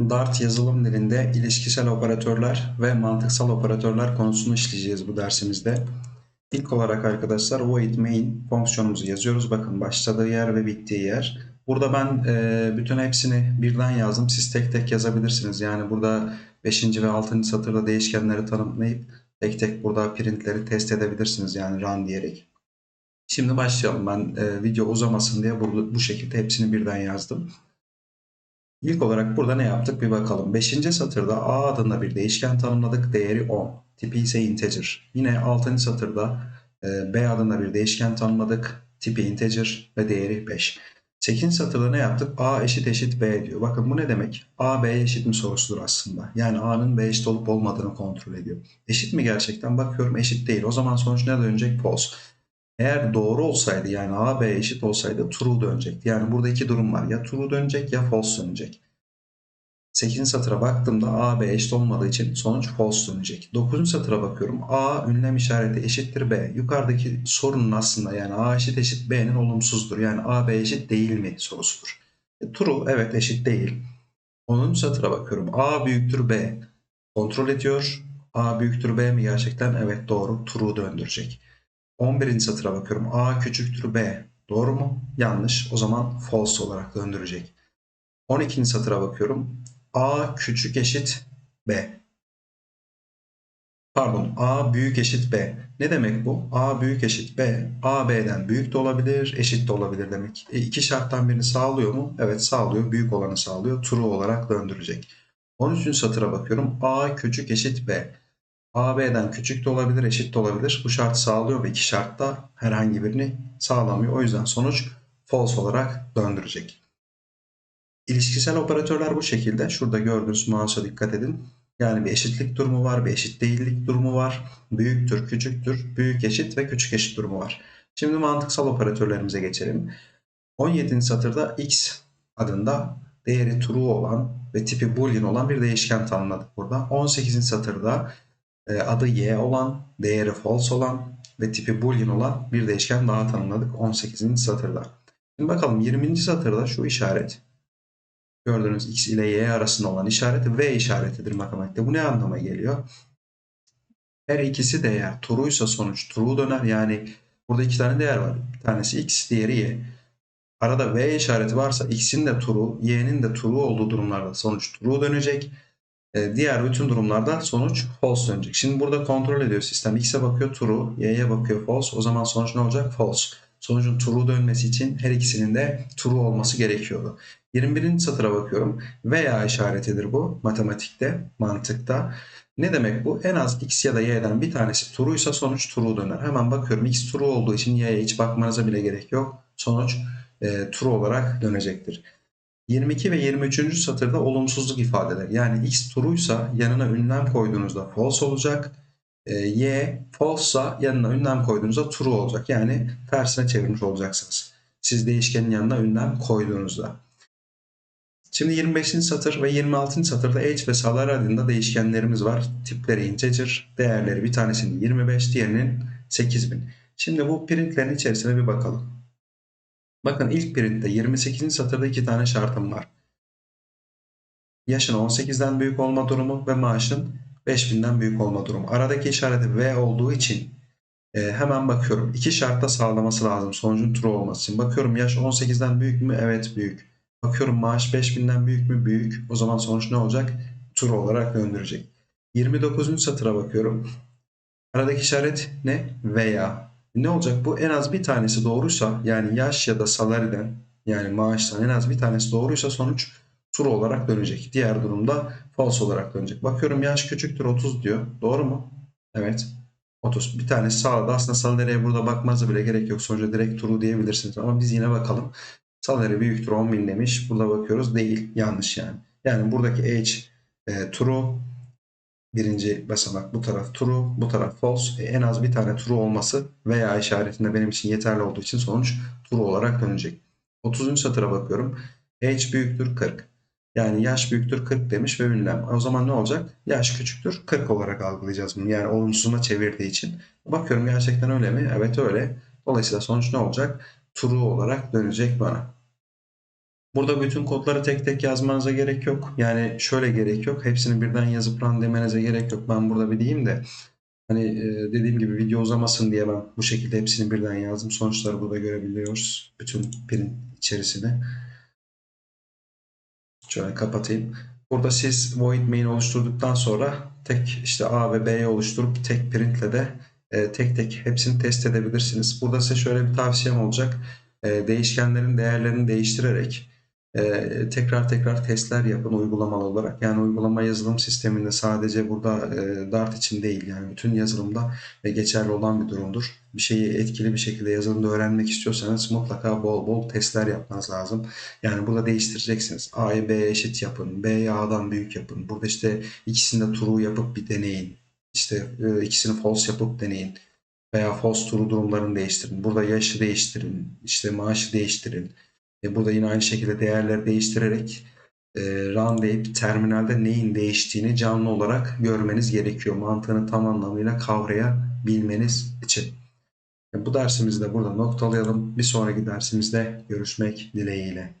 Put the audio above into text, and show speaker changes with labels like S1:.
S1: Dart yazılım dilinde ilişkisel operatörler ve mantıksal operatörler konusunu işleyeceğiz bu dersimizde. İlk olarak arkadaşlar void main fonksiyonumuzu yazıyoruz. Bakın başladığı yer ve bittiği yer. Burada ben e, bütün hepsini birden yazdım. Siz tek tek yazabilirsiniz. Yani burada 5. ve 6. satırda değişkenleri tanımlayıp tek tek burada printleri test edebilirsiniz. Yani run diyerek. Şimdi başlayalım. Ben e, video uzamasın diye burada, bu şekilde hepsini birden yazdım. İlk olarak burada ne yaptık bir bakalım. 5. satırda a adında bir değişken tanımladık. Değeri 10. Tipi ise integer. Yine 6. satırda e, b adında bir değişken tanımladık. Tipi integer ve değeri 5. 8. satırda ne yaptık? a eşit eşit b diyor. Bakın bu ne demek? a b eşit mi sorusudur aslında. Yani a'nın b eşit olup olmadığını kontrol ediyor. Eşit mi gerçekten? Bakıyorum eşit değil. O zaman sonuç ne dönecek? False. Eğer doğru olsaydı yani A, B eşit olsaydı true dönecekti. Yani burada iki durum var. Ya true dönecek ya false dönecek. 8. satıra baktığımda A, B eşit olmadığı için sonuç false dönecek. 9. satıra bakıyorum. A ünlem işareti eşittir B. Yukarıdaki sorunun aslında yani A eşit eşit B'nin olumsuzdur. Yani A, B eşit değil mi sorusudur. E, true evet eşit değil. 10. satıra bakıyorum. A büyüktür B. Kontrol ediyor. A büyüktür B mi gerçekten? Evet doğru. True döndürecek. 11. satıra bakıyorum. A küçüktür B. Doğru mu? Yanlış. O zaman false olarak döndürecek. 12. satıra bakıyorum. A küçük eşit B. Pardon. A büyük eşit B. Ne demek bu? A büyük eşit B. A B'den büyük de olabilir, eşit de olabilir demek. E, iki şarttan birini sağlıyor mu? Evet sağlıyor. Büyük olanı sağlıyor. True olarak döndürecek. 13. satıra bakıyorum. A küçük eşit B. A B'den küçük de olabilir, eşit de olabilir. Bu şart sağlıyor ve iki şartta herhangi birini sağlamıyor. O yüzden sonuç false olarak döndürecek. İlişkisel operatörler bu şekilde. Şurada gördüğünüz mouse'a dikkat edin. Yani bir eşitlik durumu var, bir eşit değillik durumu var. Büyüktür, küçüktür, büyük eşit ve küçük eşit durumu var. Şimdi mantıksal operatörlerimize geçelim. 17. satırda x adında değeri true olan ve tipi boolean olan bir değişken tanımladık burada. 18. satırda adı y olan, değeri false olan ve tipi boolean olan bir değişken daha tanımladık 18. satırda. Şimdi bakalım 20. satırda şu işaret gördüğünüz x ile y arasında olan işaret v işaretidir matematikte. Bu ne anlama geliyor? Her ikisi değer true'ysa sonuç true döner. Yani burada iki tane değer var. Bir tanesi x, diğeri y. Arada v işareti varsa x'in de true, y'nin de true olduğu durumlarda sonuç true dönecek. Ee, diğer bütün durumlarda sonuç false dönecek. Şimdi burada kontrol ediyor sistem. X'e bakıyor true, Y'ye bakıyor false. O zaman sonuç ne olacak? False. Sonucun true dönmesi için her ikisinin de true olması gerekiyordu. 21. satıra bakıyorum. Veya işaretidir bu matematikte, mantıkta. Ne demek bu? En az x ya da y'den bir tanesi true ise sonuç true döner. Hemen bakıyorum x true olduğu için y'ye hiç bakmanıza bile gerek yok. Sonuç e, true olarak dönecektir. 22 ve 23. satırda olumsuzluk ifadeler. Yani x true'ysa yanına ünlem koyduğunuzda false olacak. E, y false'sa yanına ünlem koyduğunuzda true olacak. Yani tersine çevirmiş olacaksınız. Siz değişkenin yanına ünlem koyduğunuzda. Şimdi 25. satır ve 26. satırda age ve salary adında değişkenlerimiz var. Tipleri integer, değerleri bir tanesinin 25, diğerinin 8000. Şimdi bu printlerin içerisine bir bakalım. Bakın ilk printte 28. satırda iki tane şartım var. Yaşın 18'den büyük olma durumu ve maaşın 5000'den büyük olma durumu. Aradaki işareti V olduğu için e, hemen bakıyorum. İki şartta sağlaması lazım sonucun true olması için. Bakıyorum yaş 18'den büyük mü? Evet büyük. Bakıyorum maaş 5000'den büyük mü? Büyük. O zaman sonuç ne olacak? True olarak döndürecek. 29. satıra bakıyorum. Aradaki işaret ne? Veya. Ne olacak bu? En az bir tanesi doğruysa yani yaş ya da salariden yani maaştan en az bir tanesi doğruysa sonuç true olarak dönecek. Diğer durumda false olarak dönecek. Bakıyorum yaş küçüktür 30 diyor. Doğru mu? Evet. 30. Bir tanesi sağladı. Aslında salary'e burada bakmanıza bile gerek yok. Sonuçta direkt true diyebilirsiniz. Ama biz yine bakalım. Salary büyüktür 10.000 demiş. Burada bakıyoruz. Değil. Yanlış yani. Yani buradaki age e, true birinci basamak bu taraf true, bu taraf false. E, en az bir tane true olması veya işaretinde benim için yeterli olduğu için sonuç true olarak dönecek. 30. satıra bakıyorum. Age büyüktür 40. Yani yaş büyüktür 40 demiş ve ünlem. O zaman ne olacak? Yaş küçüktür 40 olarak algılayacağız bunu. Yani olumsuzuna çevirdiği için. Bakıyorum gerçekten öyle mi? Evet öyle. Dolayısıyla sonuç ne olacak? True olarak dönecek bana. Burada bütün kodları tek tek yazmanıza gerek yok. Yani şöyle gerek yok. Hepsini birden yazıp run demenize gerek yok. Ben burada bir diyeyim de hani e, dediğim gibi video uzamasın diye ben bu şekilde hepsini birden yazdım. Sonuçları burada görebiliyoruz. Bütün print içerisini. Şöyle kapatayım. Burada siz void main oluşturduktan sonra tek işte A ve B'yi oluşturup tek printle de e, tek tek hepsini test edebilirsiniz. Burada size şöyle bir tavsiyem olacak. E, değişkenlerin değerlerini değiştirerek e, tekrar tekrar testler yapın uygulamalı olarak. Yani uygulama yazılım sisteminde sadece burada e, Dart için değil yani bütün yazılımda ve geçerli olan bir durumdur. Bir şeyi etkili bir şekilde yazılımda öğrenmek istiyorsanız mutlaka bol bol testler yapmanız lazım. Yani burada değiştireceksiniz. A'yı B'ye eşit yapın. B'yi A'dan büyük yapın. Burada işte ikisini de true yapıp bir deneyin. İşte e, ikisini false yapıp deneyin. Veya false true durumlarını değiştirin. Burada yaşı değiştirin. İşte maaşı değiştirin. E, burada yine aynı şekilde değerleri değiştirerek e, run deyip terminalde neyin değiştiğini canlı olarak görmeniz gerekiyor. Mantığını tam anlamıyla kavrayabilmeniz için. E, bu dersimizi de burada noktalayalım. Bir sonraki dersimizde görüşmek dileğiyle.